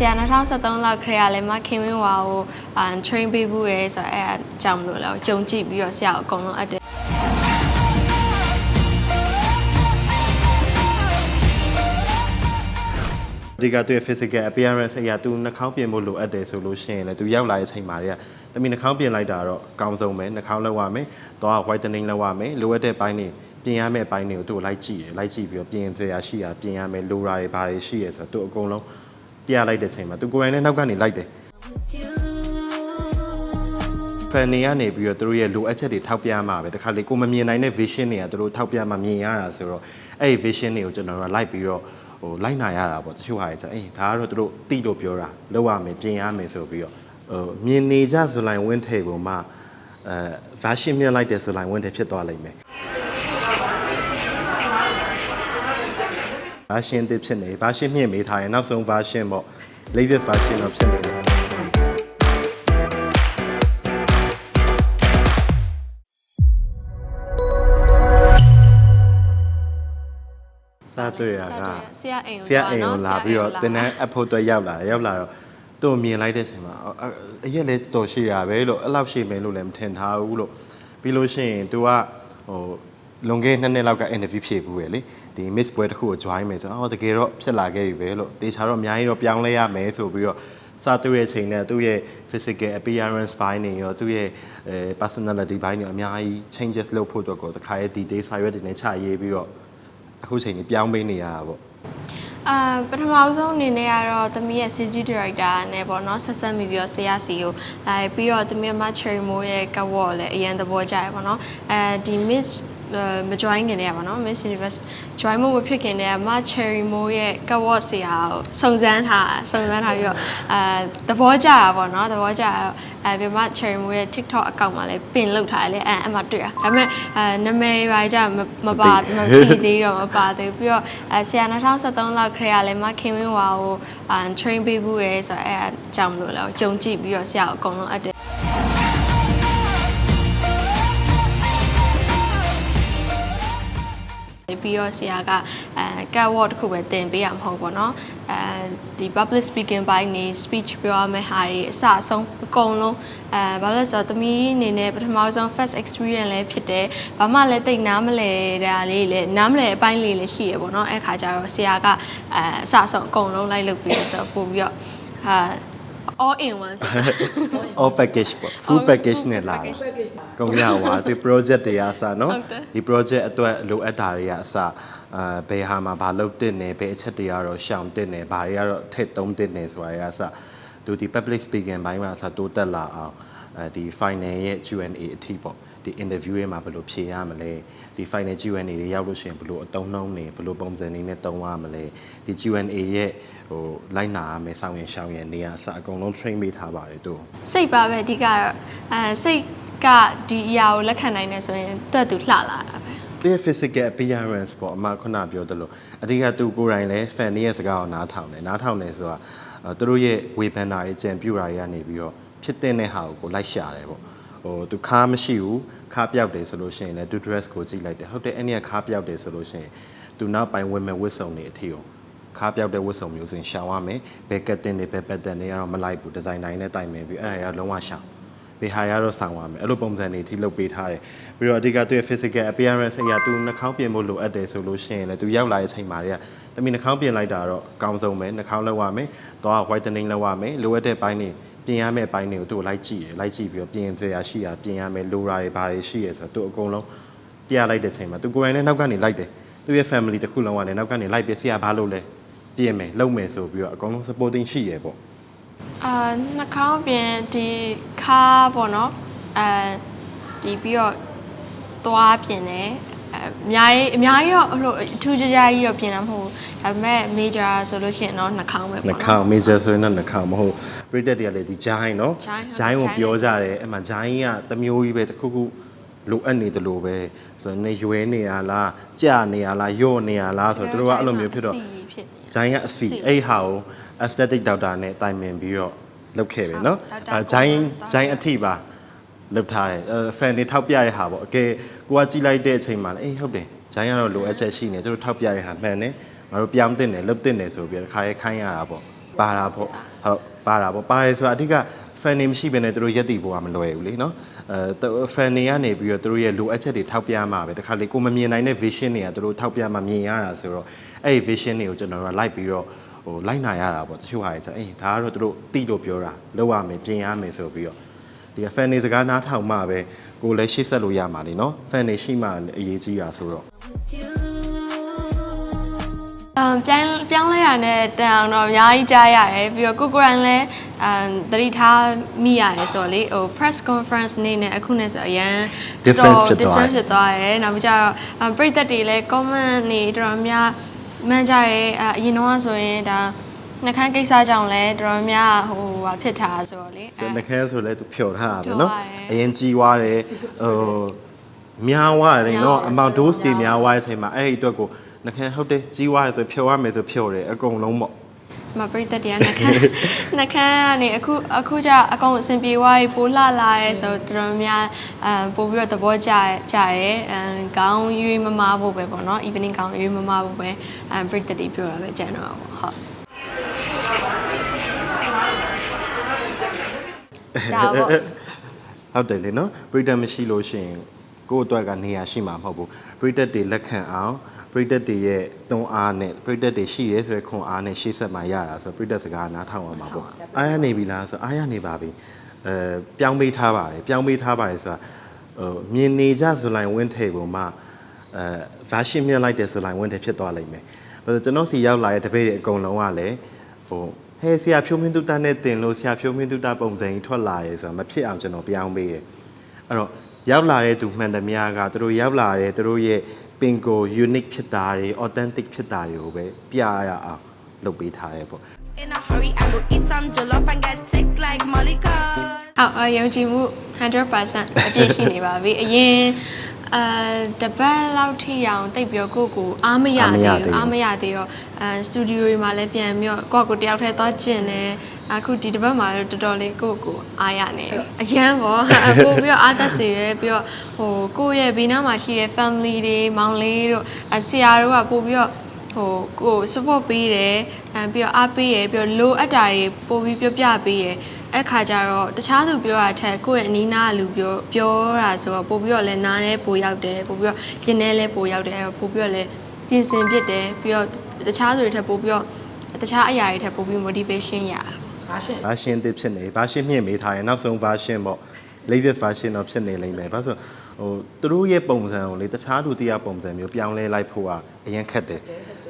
ဆရာ2013လောက်ခရရလဲမခင်ဝင်းဝါကိုအာ train ပေးဘူးရဲဆိုတော့အဲအကြောင်းမလို့လဲကြုံကြည့်ပြီးတော့ဆရာကိုအကုန်လုံးအပ်တယ်အဓိကသူ့ရဲ့ physical appearance အရာသူနှာခေါင်းပြင်ဖို့လိုအပ်တယ်ဆိုလို့ရှိရင်လည်းသူရောက်လာတဲ့အချိန်မှာတည်းကတမီနှာခေါင်းပြင်လိုက်တာတော့အကောင်းဆုံးပဲနှာခေါင်းလောက်ရမယ်။သွား whitening လောက်ရမယ်။လိုအပ်တဲ့ပိုင်းတွေပြင်ရမယ့်ပိုင်းတွေကိုသူ့ကိုလိုက်ကြည့်တယ်။လိုက်ကြည့်ပြီးတော့ပြင်စရာရှိတာပြင်ရမယ်လိုရာတွေဘာတွေရှိရဆိုတော့သူအကုန်လုံး ပြလိုက်တဲ့အချိန်မှာသူကိုယ်တိုင်လည်းနောက်ကနေလိုက်တယ်။ fan တွေကနေပြီးတော့သူတို့ရဲ့လိုအပ်ချက်တွေထောက်ပြမှာပဲတခါလေကိုမမြင်နိုင်တဲ့ vision တွေကသူတို့ထောက်ပြမှာမြင်ရတာဆိုတော့အဲ့ဒီ vision တွေကိုကျွန်တော်တို့ကလိုက်ပြီးတော့ဟိုလိုက်နာရတာပေါ့တချို့ဟာတွေကျအေးဒါကတော့သူတို့တိလို့ပြောတာလောက်ရမယ်ပြင်ရမယ်ဆိုပြီးတော့ဟိုမြင်နေကြဆိုလိုက်ဝင်းထဲပုံမှာအဲ version မြင်လိုက်တယ်ဆိုလိုက်ဝင်းထဲဖြစ်သွားလိမ့်မယ် version တစ်ဖြစ်နေ version မြင့်မေးထားရင်နောက်ဆုံး version ပေါ့ latest version တော့ဖြစ်နေတယ်စားတွေ့ရကဆရာအိမ်ကိုဆရာအိမ်ကိုလာပြီးတော့တင်းတန်းအဖို့အတွက်ရောက်လာတယ်ရောက်လာတော့သူ့ကိုမြင်လိုက်တဲ့အချိန်မှာအော်အရက်လည်းတော်ရှိရပဲလို့အဲ့လောက်ရှိမယ်လို့လည်းမထင်ထားဘူးလို့ပြီးလို့ရှိရင် तू ကဟို လွန်ခဲ့နှစ်နှစ်လောက်က interview ဖြေဘူးရလေဒီ miss ပွဲတစ်ခုကို join မယ်ဆိုတော့အော်တကယ်တော့ဖြစ်လာခဲ့ပြီပဲလို့တေချာတော့အများကြီးတော့ပြောင်းလဲရမယ်ဆိုပြီးတော့စတွေ့ရဲ့ချိန်နဲ့သူ့ရဲ့ physical appearance ဘိုင်းတွေရောသူ့ရဲ့အဲ personality ဘိုင်းတွေအများကြီး changes လုပ်ဖို့အတွက်ကိုတခါရဲ့ detail စာရွက်တွေနဲ့ချရေးပြီးတော့အခုချိန်ကြီးပြောင်းပေးနေရတာပေါ့အာပထမဆုံးအနေနဲ့ကတော့သမီးရဲ့ city director နဲ့ပေါ့နော်ဆက်ဆက်မိပြီးတော့ဆရာစီကိုလာပြီးတော့သမီးမ cherry mo ရဲ့ကဝေါ်လည်းအရင်သဘောကျရပေါ့နော်အဲဒီ miss မ join ခင်တည်းကပေါ့နော် Miss Universe join မဖြစ်ခင်တည်းကမ Cherry Mo ရဲ့ကဝတ်ဆရာကိုစုံစမ်းထားစုံစမ်းထားပြီးတော့အဲသဘောကျတာပေါ့နော်သဘောကျတော့အဲပြမ Cherry Mo ရဲ့ TikTok account မှာလည်းပင်လုပ်ထားတယ်လေအဲအမှတွေ့ရဒါပေမဲ့အဲနာမည်ပါကြမမပါမပြီးသေးတော့မပါသေးဘူးပြီးတော့အဲဆရာ2013လောက်ခရရလဲမခင်ဝင်းဝါကိုအာ train ပေးဘူးရဲဆိုတော့အဲအကြောင်းမလို့လဲကြုံကြည့်ပြီးတော့ဆရာကိုအကုန်လုံးအပ်တယ် ပြီးတော့ဆရာကအဲ cat word တစ်ခုပဲသင်ပေးရမှာမဟုတ်ဘူးပေါ့နော်အဲဒီ public speaking ဘိုင်းနေ speech ပြောရမယ့်ဟာတွေအစအဆုံးအကုန်လုံးအဲဘာလို့လဲဆိုတော့သမီးအနေနဲ့ပထမဆုံး first experience လည်းဖြစ်တယ်ဘာမှလည်းတိတ်နားမလဲတာလေးလည်းနားမလဲအပိုင်းလေးလည်းရှိရပေါ့နော်အဲ့ခါကျတော့ဆရာကအဲအစအဆုံးအကုန်လုံးလိုက်လုပ်ပြီးရဆိုတော့ပို့ပြီးတော့ဟာ all in one ဆို all package ပေါ့ full All- package full နဲ့လာတာ package ကုန်ရဟွာဒီ project တွေအစနော်ဟုတ်တယ် ဒီ project အတွက်လိုအပ်တာတွေကအစအာဘယ်ဟာမှာဘာလုပ်တင်နေဘယ်အချက်တွေကတော့ရှောင်တင်နေဘာတွေကတော့ထည့်သုံးတင်နေဆိုတာတွေကအစသူဒီ public speaking ဘိုင်းမှာအစတိုးတက်လာအောင် အဲဒီ final ရဲ့ Q&A အထိပေါ့ဒီ interview တွေမှာဘယ်လိုဖြေရမလဲဒီ final Q&A တွေရောက်လို့ရှိရင်ဘယ်လိုအသုံးနှုန်းနေဘယ်လိုပုံစံနေနဲ့သုံးရမလဲဒီ Q&A ရဲ့ဟိုလိုက်နာရမယ်ဆောင်ရင်ရှောင်ရင်နေရာအစအကုန်လုံး train ပေးထားပါတယ်သူ့ကိုစိတ်ပါပဲအဓိကတော့အဲစိတ်ကဒီအရာကိုလက်ခံနိုင်တယ်ဆိုရင်တွတ်သူလှလာတာပဲသူရဲ့ physical appearance ပေါ့အမခုနပြောသလိုအဓိကသူကိုယ်တိုင်လည်း fan တွေရဲ့စကားကိုနားထောင်တယ်နားထောင်တယ်ဆိုတာအဲသူတို့ရဲ့ဝေဖန်တာတွေကြံပြူတာတွေကနေပြီးတော့ ဖြစ်တဲ့ဟာကိုကိုလိုက်ရှာတယ်ပေါ့ဟိုသူခါမရှိဘူးခါပြောက်တယ်ဆိုလို့ရှိရင်လည်းသူ dress ကိုကြည့်လိုက်တယ်ဟုတ်တယ်အဲ့ဒီကခါပြောက်တယ်ဆိုလို့ရှိရင်သူနောက်ပိုင်းဝင်မဲ့ဝတ်စုံတွေအထီကိုခါပြောက်တဲ့ဝတ်စုံမျိုးဆိုရင်ရှောင်ရမယ်ဘယ်ကတ်တင်တွေဘယ်ပတ်တင်တွေကတော့မလိုက်ဘူးဒီဇိုင်တိုင်းနဲ့တိုင်မယ်ပြီးအဲ့ဒါကလုံးဝရှောင်ဘေဟာရတော့ဆောင်ပါမယ်အဲ့လိုပုံစံတွေအထိလုပ်ပေးထားတယ်ပြီးတော့အဓိကသူ့ရဲ့ physical appearance အရာသူနှာခေါင်းပြင်ဖို့လိုအပ်တယ်ဆိုလို့ရှိရင်လည်းသူရောက်လာတဲ့အချိန်မှာတည်းကတမီနှာခေါင်းပြင်လိုက်တာတော့အကောင်းဆုံးပဲနှာခေါင်းလောက်ရမယ်သွား whitening လောက်ရမယ်လိုအပ်တဲ့ပိုင်းတွေ ပြင်ရမယ့်ပိုင်းတွေကိုသူ့ကိုလိုက်ကြည့်တယ်လိုက်ကြည့်ပြီးတော့ပြင်စရာရှိတာပြင်ရမယ်လိုရာတွေဘာတွေရှိရဆိုတော့သူအကုန်လုံးပြလိုက်တဲ့အချိန်မှာသူကိုယ်တိုင်လည်းနောက်ကနေလိုက်တယ်သူ့ရဲ့ family တစ်ခုလုံးကလည်းနောက်ကနေလိုက်ပြဆရာဘာလုပ်လဲပြင်မယ်လုပ်မယ်ဆိုပြီးတော့အကုန်လုံး supporting ရှိရပေါ့အာနှာခေါင်းပြင်ဒီခါပေါ့နော်အဲဒီပြီးတော့သွားပြင်တယ် အများကြီးအများကြီးတော့အဲ့လိုအထူးခြားခြားကြီးတော့ပြင်တာမဟုတ်ဘူးဒါပေမဲ့ major ဆိုလို့ရှိရင်တော့နှာခေါင်းပဲပေါ့နှာခေါင်း major ဆိုရင်တော့နှာခေါင်းမဟုတ်ပရိသတ်တွေကလည်းဒီဂျိုင်းနော်ဂျိုင်းကိုပြောကြတယ်အဲ့မှာဂျိုင်းကတစ်မျိုးကြီးပဲတစ်ခုခုလိုအပ်နေတယ်လို့ပဲဆိုတော့နေရွယ်နေရလားကြာနေရလားယော့နေရလားဆိုတော့တို့ကအဲ့လိုမျိုးဖြစ်တော့ဂျိုင်းကအစီအဲ့ဟာကို aesthetic doctor နဲ့တိုင်ပင်ပြီးတော့လုပ်ခဲ့တယ်နော်အဲဂျိုင်းဂျိုင်းအထိပါ လုပ်ထားတယ်အဲ fan တွေထောက်ပြတဲ့ဟာပေါ့အကယ်ကိုကကြည့်လိုက်တဲ့အချိန်မှာလည်းအေးဟုတ်တယ်ဂျိုင်းကတော့လိုအပ်ချက်ရှိနေသူတို့ထောက်ပြတဲ့ဟာမှန်တယ်ငါတို့ပြောင်းတင်တယ်လုပ်တင်တယ်ဆိုပြီးတော့တစ်ခါရဲခိုင်းရတာပေါ့ပါတာပေါ့ဟုတ်ပါတာပေါ့ပါတယ်ဆိုတာအဓိက fan နေမရှိဘဲနဲ့သူတို့ရက်တည်ဖို့ကမလွယ်ဘူးလေနော်အဲ fan နေကနေပြီးတော့သူတို့ရဲ့လိုအပ်ချက်တွေထောက်ပြမှာပဲတခါလေကိုမမြင်နိုင်တဲ့ vision တွေကသူတို့ထောက်ပြမှာမြင်ရတာဆိုတော့အဲ့ဒီ vision တွေကိုကျွန်တော်တို့ကလိုက်ပြီးတော့ဟိုလိုက်နိုင်ရတာပေါ့တချို့ဟာတွေကျအေးဒါကတော့သူတို့တိလို့ပြောတာလောက်ရမယ်ပြင်ရမယ်ဆိုပြီးတော့ ဒီက fan နေစကားနားထောင်မှပဲကိုလည်းရှေ့ဆက်လို့ရမှာလေနော် fan နေရှိမှအရေးကြီးတာဆိုတော့အမ်ပြန်ပြောင်းလဲရတဲ့တန်အောင်တော့အများကြီးကြားရတယ်ပြီးတော့ကိုကိုရန်လည်းအမ်သတိထားမိရတယ်ဆိုတော့လေဟို press conference နေနဲ့အခုနဲ့ဆိုအရန် Difference ဖြစ်သွားတယ် difference ဖြစ်သွားတယ်နောက်ပြီးကြတော့အမ်ပရိသတ်တွေလည်း comment နေတော်တော်များမှန်းကြရဲအအရင်တော့ဆိုရင်ဒါ နှခမ်းကိစ္စကြောင့်လည်းတော်တော်များဟိုဟာဖြစ်ထားဆိုတော့လေ ဆိုနှခဲဆိုလဲသူဖြော်ထားတာပဲ ဖြော် เนาะ ထားတယ် အရင်ကြီးွားတယ်ဟိုများွားတယ်เนาะ များွားတယ် အမောင် dose တွေများွားတဲ့အချိန်မှာအဲ့ဒီအတွက်ကိုနှခဲဟုတ်တယ်ကြီးွားတယ်ဆိုဖြော်ရမယ်ဆိုဖြော်တယ်အကုန်လုံးပေါ့ မပရိသတ်တရားနှခမ်းနှခမ်းကနေအခုအခုကျအကောင်အဆင်ပြေသွားပြီပိုလှလာရဲဆိုတော့တော်တော်များအမ်ပို့ပြီးတော့သဘောကျကြရဲအမ်ကောင်းရွေးမမဖို့ပဲပေါ့နော် evening ကောင်းရွေးမမဖို့ပဲအမ်ပရိသတ်တွေပြောတာပဲကြံတော့ပေါ့ဟုတ် ဒါပေါ့ဟုတ်တယ်လေနော်ပရိသတ်မရှိလို့ရှိရင်ကိုယ့်အတွက်ကနေရာရှိမှာမဟုတ်ဘူးပရိသတ်တွေလက်ခံအောင်ပရိသတ်တွေရဲ့တွန်းအားနဲ့ပရိသတ်တွေရှိရဲဆိုရယ်ခွန်အားနဲ့ရှေ့ဆက်မှာရတာဆိုတော့ပရိသတ်စကားနားထောင်အောင်ပါပေါ့အားရနေပြီလားဆိုတော့အားရနေပါပြီအဲပြောင်းပေးထားပါတယ်ပြောင်းပေးထားပါတယ်ဆိုတာဟိုမြင်နေကြဇူလိုင်ဝင်းထေပုံမှာအဲဗာရှင်းမြက်လိုက်တဲ့ဇူလိုင်ဝင်းထေဖြစ်သွားလိမ့်မယ်ဘာလို့ကျွန်တော်စီရောက်လာတဲ့တပည့်တွေအကုန်လုံးကလည်းဟို ဟဲ့ဆရာဖြိုးမင်းတုတ္တနဲ့တင်လို့ဆရာဖြိုးမင်းတုတ္တပုံစံကြီးထွက်လာရဲဆိုတော့မဖြစ်အောင်ကျွန်တော်ပြောင်းပေးတယ်အဲ့တော့ရောက်လာတဲ့သူမှန်သမျှကသူတို့ရောက်လာတဲ့သူတို့ရဲ့ပင်ကို unique ဖြစ်တာတွေ authentic ဖြစ်တာတွေကိုပဲပြရအောင်လုပ်ပေးထားတယ်ပေါ့ In a hurry, I go eat some jollof and get sick like Molly Carr. အော်အယုံကြည်မှု100%အပြည့်ရှိနေပါပြီအရင် အဲတပတ်လောက်ထိအောင်တိတ်ပြီးတော့ကိုယ့်ကိုအားမရအားမရသေးသေးဘူးဘူးအားမရသေးတော့အဲစတူဒီယိုတွေမှာလည်းပြန်ပြီးတော့ကိုယ့်ကိုယ်တယောက်တည်းသွားကျင်တယ်အခုဒီတစ်ပတ်မှာတော့တော်တော်လေးကိုယ့်ကိုအားရနေပြီအရန်ပေါ့ပို့ပြီးတော့အားသက်စေရပြီးတော့ဟိုကိုယ့်ရဲ့ဘေးနားမှာရှိတဲ့ family တွေမောင်လေးတို့အဆရာတို့ကပို့ပြီးတော့ဟိုကို support ပေးတယ်အဲပြီးတော့အားပေးတယ်ပြီးတော့လိုအပ်တာတွေပို့ပြီးပြောပြပေးတယ် အဲ့ခါကျတော့တခြားသူပြောတာထက်ကိုယ့်ရဲ့အနီးနားကလူပြောပြောတာဆိုတော့ပို့ပြီးတော့လည်းနားထဲပိုရောက်တယ်ပို့ပြီးတော့ရင်ထဲလည်းပိုရောက်တယ်အဲ့တော့ပို့ပြီးတော့လည်းပြင်ဆင်ဖြစ်တယ်ပြီးတော့တခြားသူတွေထက်ပို့ပြီးတော့တခြားအရာတွေထက်ပို့ပြီး motivation ရတာပေါ့ version တစ်ဖြစ်နေ version မြင့်မေးထားတယ်နောက်ဆုံး version ပေါ့ latest version တော့ဖြစ်နေလိမ့်မယ်ဘာလို့ဆိုဟိုသူတို့ရဲ့ပုံစံကိုလေတခြားလူတစ်ယောက်ပုံစံမျိုးပြောင်းလဲလိုက်ဖို့ကအရင်ခက်တယ်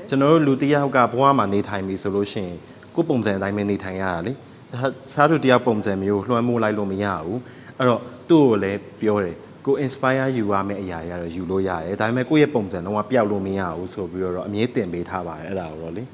ကျွန်တော်တို့လူတစ်ယောက်ကဘဝမှာနေထိုင်ပြီဆိုလို့ရှိရင်ကိုယ့်ပုံစံအတိုင်းပဲနေထိုင်ရတာလေ တခြားလူတစ်ယောက်ပုံစံမျိုးလွှမ်းမိုးလိုက်လို့မရဘူးအဲ့တော့သူ့ကိုလည်းပြောတယ်ကို inspire ယူရမယ့်အရာတွေကတော့ယူလို့ရတယ်ဒါပေမဲ့ကိုယ့်ရဲ့ပုံစံတော့ပျောက်လို့မရဘူးဆိုပြီးတော့အမြဲတင်ပေးထားပါတယ်အဲ့ဒါကိုတော့လေ